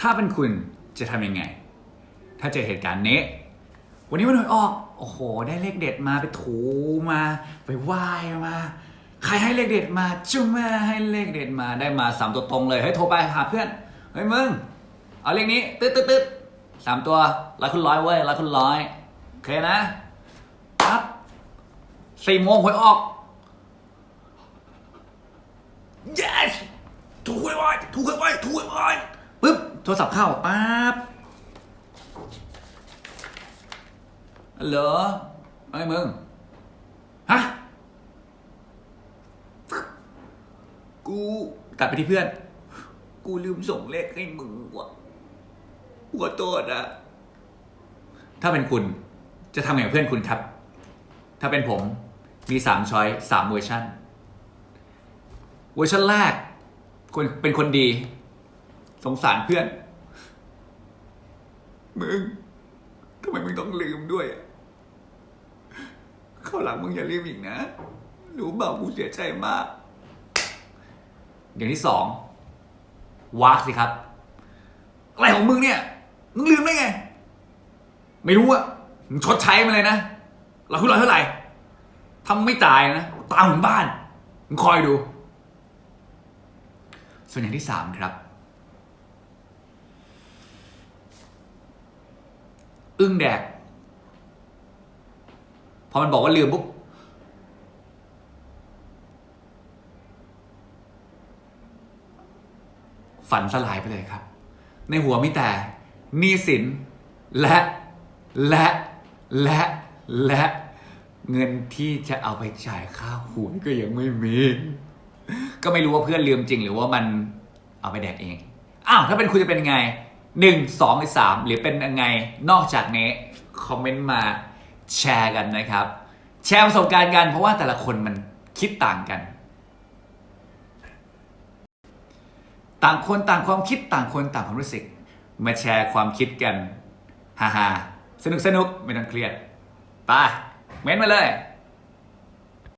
ถ้าเป็นคุณจะทำยังไง ถ้าเจอเหตุการณ์นี้ วันนี้วันหวยออก โอ้โห ได้เลขเด็ดมาไปถูมา ไปไหว้มา ใครให้เลขเด็ดมา จุ๊มาให้เลขเด็ดมา ได้มาสามตัวตรงเลยเฮ้ยโทรไปหาเพื่อน เฮ้ยมึง เอาเลขนี้ตึ๊ดตึ๊ดตึ๊ดสามตัวร้อยคุณร้อยเว้ยร้อยคุณร้อยโอเคนะปั๊บสี่โมงหวยออก yes ถูกหวยไว้ถูกหวยไว้ถูกหวยไว้ โทรศัพท์เข้าปั๊บฮัลโหลไอ้มึง ฮะ กูตัดไปที่เพื่อน กูลืมส่งเลขให้มึงว่ะหัวโตษอะถ้าเป็นคุณจะทำไงกับเพื่อนคุณครับ ถ้าเป็นผมมีสามช้อยสามเวอร์ชันเวอร์ชันแรกคนเป็นคนดี สงสารเพื่อน มึงทำไมมึงต้องลืมด้วยอะข้าวหลังมึงอย่าลืมอีกนะ รู้เปล่ากูเสียใจมาก อย่างที่สองวากสิครับ อะไรของมึงเนี่ย มึงลืมได้ไง ไม่รู้อะมึงชดใช้มาเลยนะเราคุณรอยเท่าไหร่ทำไม่จ่ายนะ ตามถึงบ้าน มึงคอยดู ส่วนอย่างที่สามครับ อึ้งแดก พอมันบอกว่าลืมปุ๊บฝันสลายไปเลยครับ ในหัวมีแต่หนี้สินและและและและเงินที่จะเอาไปจ่ายค่าหวยก็ยังไม่มี ก็ไม่รู้ว่าเพื่อนลืมจริง หรือว่ามันเอาไปแดกเอง อ้าว ถ้าเป็นคุณจะเป็นยังไง หนึ่งสองหรือสามหรือเป็นยังไงนอกจากนี้คอมเมนต์มาแชร์กันนะครับ แชร์ประสบการณ์กัน เพราะว่าแต่ละคนมันคิดต่างกัน ต่างคนต่างความคิดต่างคนต่างความรู้สึก มาแชร์ความคิดกันฮ่าๆสนุกสนุกไม่ต้องเครียดไปเม้นมาเลย